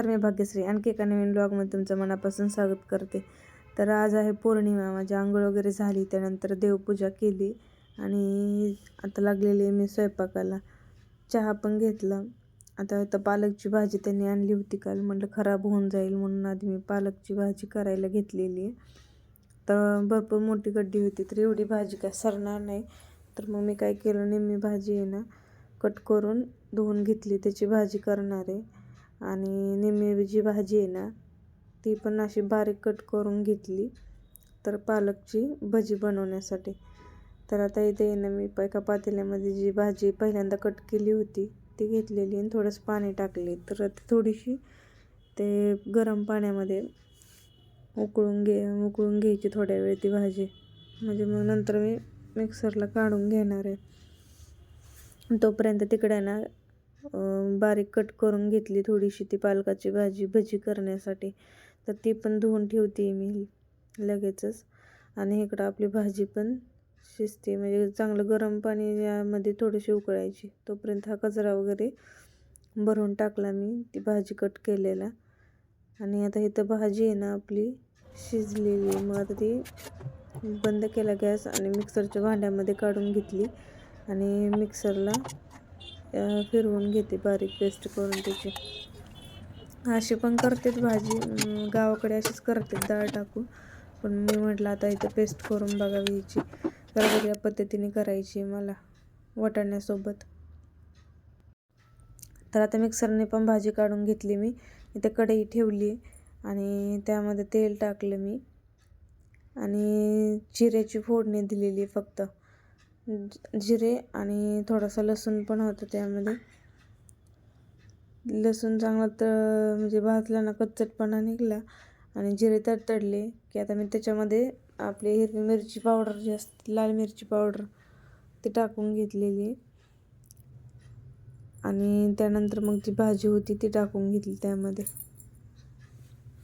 नमस्कार मी भाग्यश्री. आणखी एका नवीन ब्लॉगमध्ये तुमचं मनापासून स्वागत करते. तर आज आहे पौर्णिमा. माझी आंघोळ वगैरे झाली त्यानंतर देवपूजा केली आणि आता लागलेली आहे मी स्वयंपाकाला. चहा पण घेतला. आता आता पालकची भाजी त्यांनी आणली होती काल. म्हटलं खराब होऊन जाईल म्हणून आधी मी पालकची भाजी करायला घेतलेली आहे. तर भरपूर मोठी गड्डी होती तर एवढी भाजी काय सरणार नाही. तर मग मी काय केलं नेहमी भाजी आहे ना कट करून धुवून घेतली. त्याची भाजी करणार आहे. आणि निम्मी जी भाजी आहे ना ती पण अशी बारीक कट करून घेतली. तर पालकची भजी बनवण्यासाठी. तर आता इथे आहे ना मी एका पातेल्यामध्ये जी भाजी पहिल्यांदा कट केली होती ती घेतलेली आणि थोडंसं पाणी टाकले. तर थोडीशी ते गरम पाण्यामध्ये उकळून घे उकळून घ्यायची थोड्या वेळ ती भाजी. म्हणजे मग नंतर मी मिक्सरला काढून घेणार आहे. तोपर्यंत तिकडे ना बारीक कट करून घेतली थोडीशी ती पालकाची भाजी भजी करण्यासाठी. तर ती पण धुवून ठेवते मी लगेचच. आणि इकडं आपली भाजी पण शिजते. म्हणजे चांगलं गरम पाणी यामध्ये थोडीशी उकळायची. तोपर्यंत हा कचरा वगैरे भरून टाकला मी ती भाजी कट केलेला. आणि आता इथं भाजी आहे ना आपली शिजलेली मग आता ती बंद केला गॅस आणि मिक्सरच्या भांड्यामध्ये काढून घेतली. आणि मिक्सरला फिरवून घेते बारीक पेस्ट करून त्याची. अशी पण करतेच भाजी. गावाकडे अशीच करते डाळ टाकून. पण मी म्हटलं आता इथं पेस्ट करून बघावी याची तर वेगळ्या पद्धतीने करायची मला वाटाण्यासोबत. तर आता मिक्सरने पण भाजी काढून घेतली मी. इथे कढई ठेवली आणि त्यामध्ये तेल टाकलं मी. आणि जिऱ्याची फोडणी दिलेली फक्त. जिरे आणि थोडासा लसूण पण होतं त्यामध्ये. लसूण चांगला तर म्हणजे भाजला ना कच्चटपणा निघाला आणि जिरे तडतडले की आता मी त्याच्यामध्ये आपली हिरवी मिरची पावडर जी असते लाल मिरची पावडर ती टाकून घेतलेली आणि त्यानंतर मग जी भाजी होती ती टाकून घेतली त्यामध्ये.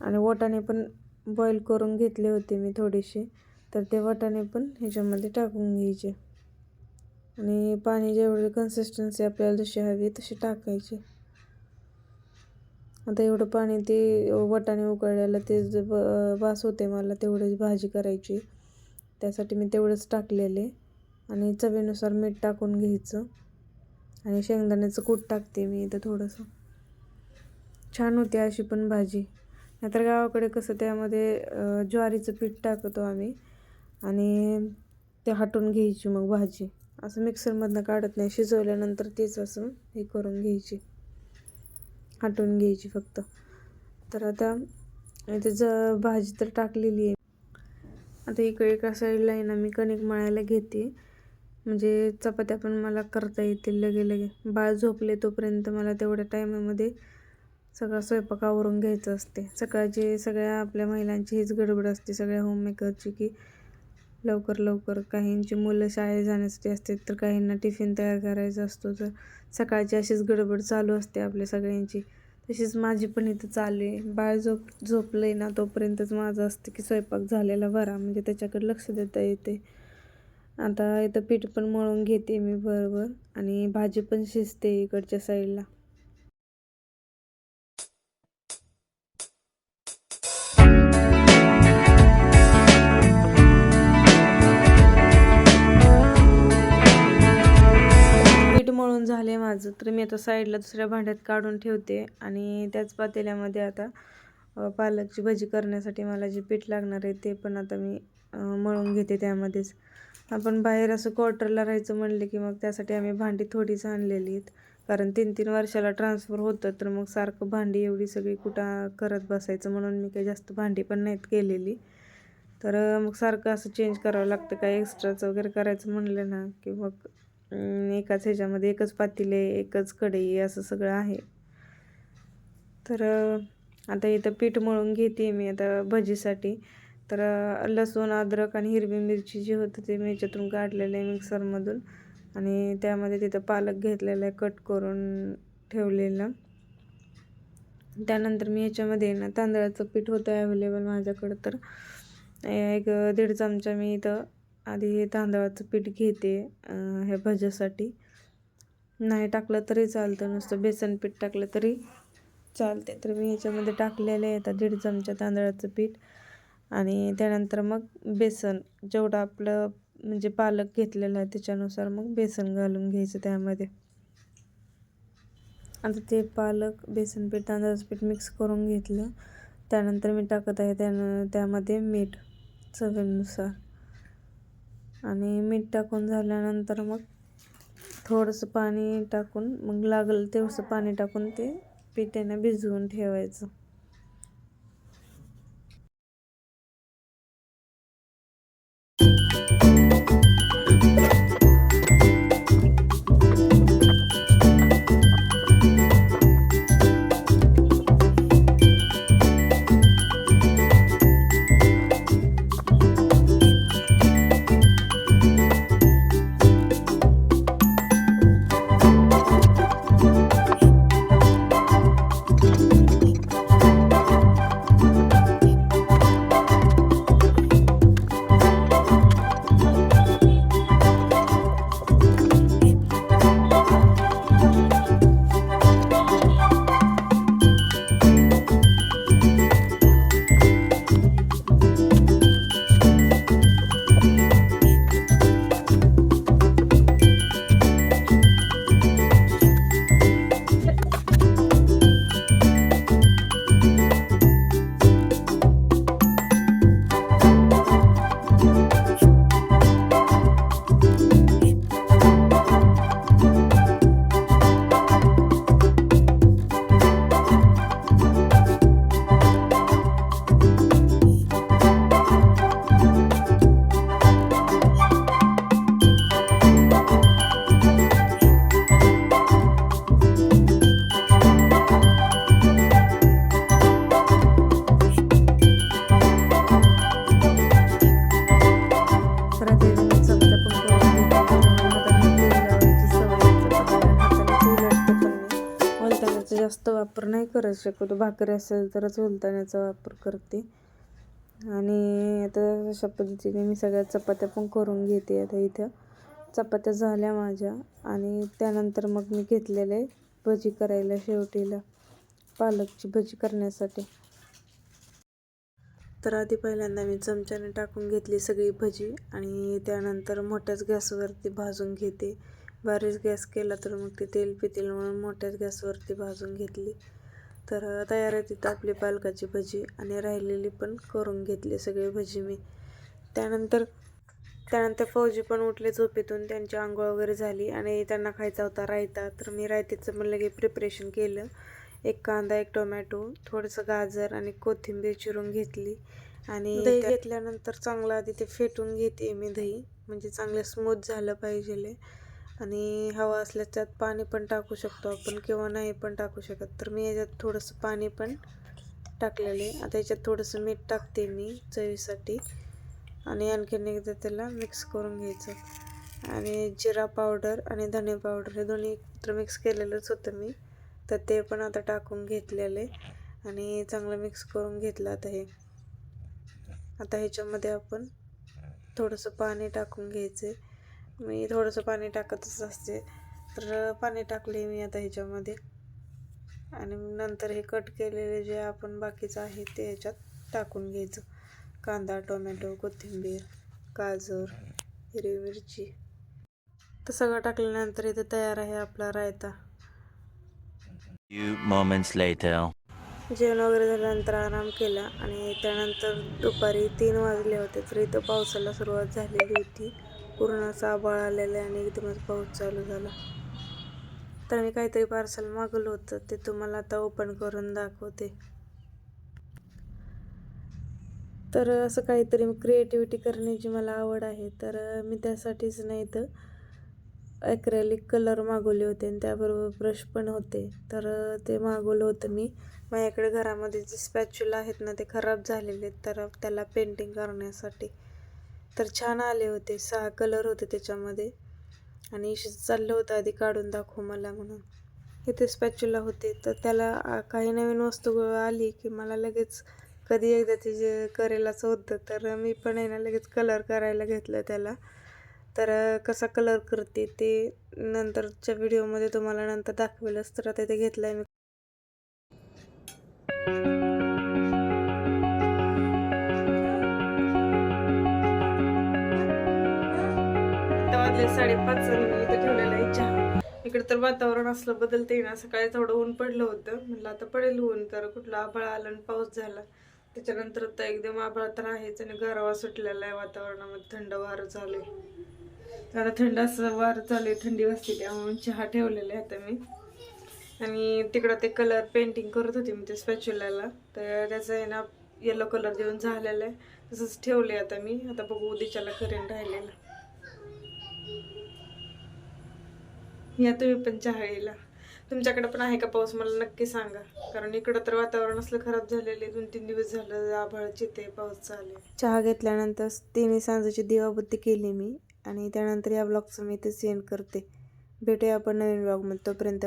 आणि वाटाणे पण बॉईल करून घेतले होते मी थोडेसे तर ते वाटाणे पण ह्याच्यामध्ये टाकून घ्यायचे. आणि पाणी जेवढी कन्सिस्टन्सी आपल्याला जशी हवी तशी टाकायची. आता एवढं पाणी ते वटाणे उकळल्याला ते वास होते मला तेवढीच भाजी करायची. त्यासाठी मी तेवढंच टाकलेले. आणि चवीनुसार मीठ टाकून घ्यायचं. आणि शेंगदाण्याचं कूट टाकते मी इथं थोडंसं. छान होते अशी पण भाजी. नाहीतर गावाकडे कसं त्यामध्ये ज्वारीचं पीठ टाकतो आम्ही. आणि ते हटून घ्यायची मग भाजी. असं मिक्सरमधनं काढत नाही. शिजवल्यानंतर तेच असं हे करून घ्यायची. हटवून घ्यायची फक्त. तर आता इथे ज भाजी तर टाकलेली आहे. आता इकडे एका साईडला आहे ना मी कणिक मळायला घेते. म्हणजे चपात्या पण मला करता येतील लगे लगे. बाळ झोपले तोपर्यंत मला तेवढ्या टायमामध्ये सगळा स्वयंपाक आवरून घ्यायचं असते. सकाळची सगळ्या आपल्या महिलांची हीच गडबड असते सगळ्या होममेकरची की लवकर लवकर. काहींची मुलं शाळेत जाण्यासाठी असते तर काहींना टिफिन तयार करायचा असतो तर सकाळची अशीच गडबड चालू असते आपल्या सगळ्यांची. तशीच माझी पण इथं चालू आहे. बाळ झोप झोपलं आहे ना तोपर्यंतच माझं असतं की स्वयंपाक झालेला बरा. म्हणजे त्याच्याकडे लक्ष देता येते. आता इथं पीठ पण मळून घेते मी बरोबर. आणि भाजी पण शिजते इकडच्या साईडला. पीठ झाले माझं तर मी आता साईडला दुसऱ्या भांड्यात काढून ठेवते. आणि त्याच पातेल्यामध्ये आता पालकची भजी करण्यासाठी मला जे पीठ लागणार आहे ते पण आता मी मळून घेते त्यामध्येच. आपण बाहेर असं क्वार्टरला राहायचं म्हणले की मग त्यासाठी आम्ही भांडी थोडीच आणलेली आहेत. कारण तीन तीन वर्षाला ट्रान्सफर होतं तर मग सारखं भांडी एवढी सगळी कुठं करत बसायचं म्हणून मी काही जास्त भांडी पण नाहीत केलेली. तर मग सारखं असं चेंज करावं लागतं काय एक्स्ट्राचं वगैरे करायचं म्हणलं ना की मग एकाच ह्याच्यामध्ये एकच पातेले एकच कढई असं सगळं आहे. तर आता इथं पीठ मळून घेते मी आता भजीसाठी. तर लसूण अद्रक आणि हिरवी मिरची जी होतं ते मी याच्यातून काढलेलं आहे मिक्सरमधून. आणि त्यामध्ये तिथं पालक घेतलेला आहे कट करून ठेवलेलं. त्यानंतर मी ह्याच्यामध्ये ना तांदळाचं पीठ होतं अवेलेबल माझ्याकडं. तर एक दीड चमचा मी इथं आधी हे तांदळाचं पीठ घेते ह्या भज्यासाठी. नाही टाकलं तरी चालतं नुसतं बेसन पीठ टाकलं तरी चालते. तर मी ह्याच्यामध्ये टाकलेले आहे आता दीड चमचा तांदळाचं पीठ आणि त्यानंतर मग बेसन. जेवढं आपलं म्हणजे पालक घेतलेला आहे त्याच्यानुसार मग बेसन घालून घ्यायचं त्यामध्ये. आता ते पालक बेसन पीठ तांदळाचं पीठ मिक्स करून घेतलं. त्यानंतर मी टाकत आहे त्यानं त्यामध्ये मीठ चवीनुसार आणि मीठ टाकून झाल्यानंतर मग थोडंसं पाणी टाकून मग लागलं तेवढंसं पाणी टाकून ते पिठ्यानं भिजवून ठेवायचं. जास्त वापर नाही करत शकत भाकरी असेल तरच उलताण्याचा वापर करते. आणि आता अशा पद्धतीने मी सगळ्या चपात्या पण करून घेते आता इथं. चपात्या झाल्या माझ्या आणि त्यानंतर मग मी घेतलेले भजी करायला शेवटीला पालकची भजी करण्यासाठी. तर आधी पहिल्यांदा मी चमच्याने टाकून घेतली सगळी भजी आणि त्यानंतर मोठ्याच गॅसवरती भाजून घेते. बारीक गॅस केला तर मग ते तेल पितील म्हणून मोठ्याच गॅसवरती भाजून घेतली. तर तयार आहे तिथं आपली पालकाची भजी आणि राहिलेली पण करून घेतली सगळी भजी मी. त्यानंतर त्यानंतर फौजी पण उठले झोपेतून. त्यांची आंघोळ वगैरे झाली आणि त्यांना खायचा होता रायता. तर मी रायत्याचं पण लगे प्रिपरेशन केलं. एक कांदा एक टोमॅटो थोडंसं गाजर आणि कोथिंबीर चिरून घेतली. आणि दही घेतल्यानंतर चांगलं आधी ते फेटून घेते मी दही. म्हणजे चांगलं स्मूथ झालं पाहिजे आणि हवा असल्यास त्यात पाणी पण टाकू शकतो आपण किंवा नाही पण टाकू शकत. तर मी याच्यात थोडंसं पाणी पण टाकलेले आता याच्यात थोडंसं मीठ टाकते मी चवीसाठी. आणि आणखीन एकदा त्याला मिक्स करून घ्यायचं. आणि जिरा पावडर आणि धने पावडर हे दोन्ही एकत्र मिक्स केलेलंच होतं मी. तर ते पण आता टाकून घेतलेले आणि चांगलं मिक्स करून घेतलं आता हे. आता ह्याच्यामध्ये आपण थोडंसं पाणी टाकून घ्यायचे मी थोडंसं पाणी टाकतच असते. तर पाणी टाकले मी आता ह्याच्यामध्ये. आणि नंतर हे कट केलेले जे आपण बाकीचं आहे ते ह्याच्यात टाकून घ्यायचं. कांदा टोमॅटो कोथिंबीर गाजर हिरवी मिरची. तर सगळं टाकल्यानंतर इथे तयार आहे आपला रायता. जेवण वगैरे झाल्यानंतर आराम केला आणि त्यानंतर दुपारी तीन वाजले होते तर इथं पावसाला सुरुवात झालेली होती. पूर्ण असा आभाळ आलेला आणि एकदमच पाऊस चालू झाला. तर मी काहीतरी पार्सल मागवलं होतं ते तुम्हाला आता ओपन करून दाखवते. तर असं काहीतरी क्रिएटिव्हिटी करण्याची मला आवड आहे तर मी त्यासाठीच नाही तर ॲक्रेलिक कलर मागवले होते आणि त्याबरोबर ब्रश पण होते. तर ते मागवलं होतं मी. माझ्याकडे घरामध्ये जे स्पॅच्युला आहेत ना ते खराब झालेले आहेत तर त्याला पेंटिंग करण्यासाठी. तर छान आले होते. सहा कलर होते त्याच्यामध्ये. आणि चाललं होतं आधी काढून दाखवू मला म्हणून. इथे स्पॅच्युला होते. तर त्याला काही नवीन वस्तू आली की मला लगेच कधी एकदा ते जे होतं तर मी पण आहे ना लगेच कलर करायला घेतलं त्याला. तर कसा कलर करते ते नंतरच्या व्हिडिओमध्ये तुम्हाला नंतर दाखवेलच. तर आता ते घेतलं आहे मी. वाजले साडेपाच मी इथं ठेवलेला आहे चहा. इकडे तर वातावरण असलं बदलते ना सकाळी थोडं ऊन पडलं होतं. म्हणलं आता पडेल ऊन तर कुठला आभाळ आला आणि पाऊस झाला. त्याच्यानंतर आता एकदम आभाळ तर आहेच आणि गारवा सुटलेला आहे वातावरणामध्ये. थंड वारं चालू आहे. तर आता थंड असं वारं चालू आहे थंडी वाजते त्यामुळे चहा ठेवलेला आहे आता मी. आणि तिकडं ते कलर पेंटिंग करत होते मी ते स्पॅच्युलाला तर त्याचं आहे ना येलो कलर देऊन झालेला आहे. तसंच ठेवले आता मी. आता बघू उद्याच्याला करेन राहिलेलं. या तुम्ही पण चहाळीला. तुमच्याकडे पण आहे का पाऊस? मला नक्की सांगा. कारण इकडं तर वातावरण असलं खराब झालेले दोन तीन दिवस झालं आभाळचे ते पाऊस चालू चहा घेतल्यानंतर तिने सांजेची दिवाबत्ती केली मी आणि त्यानंतर या ब्लॉगचं मी ते सेंड करते. भेटूया आपण नवीन ब्लॉगमध्ये तोपर्यंत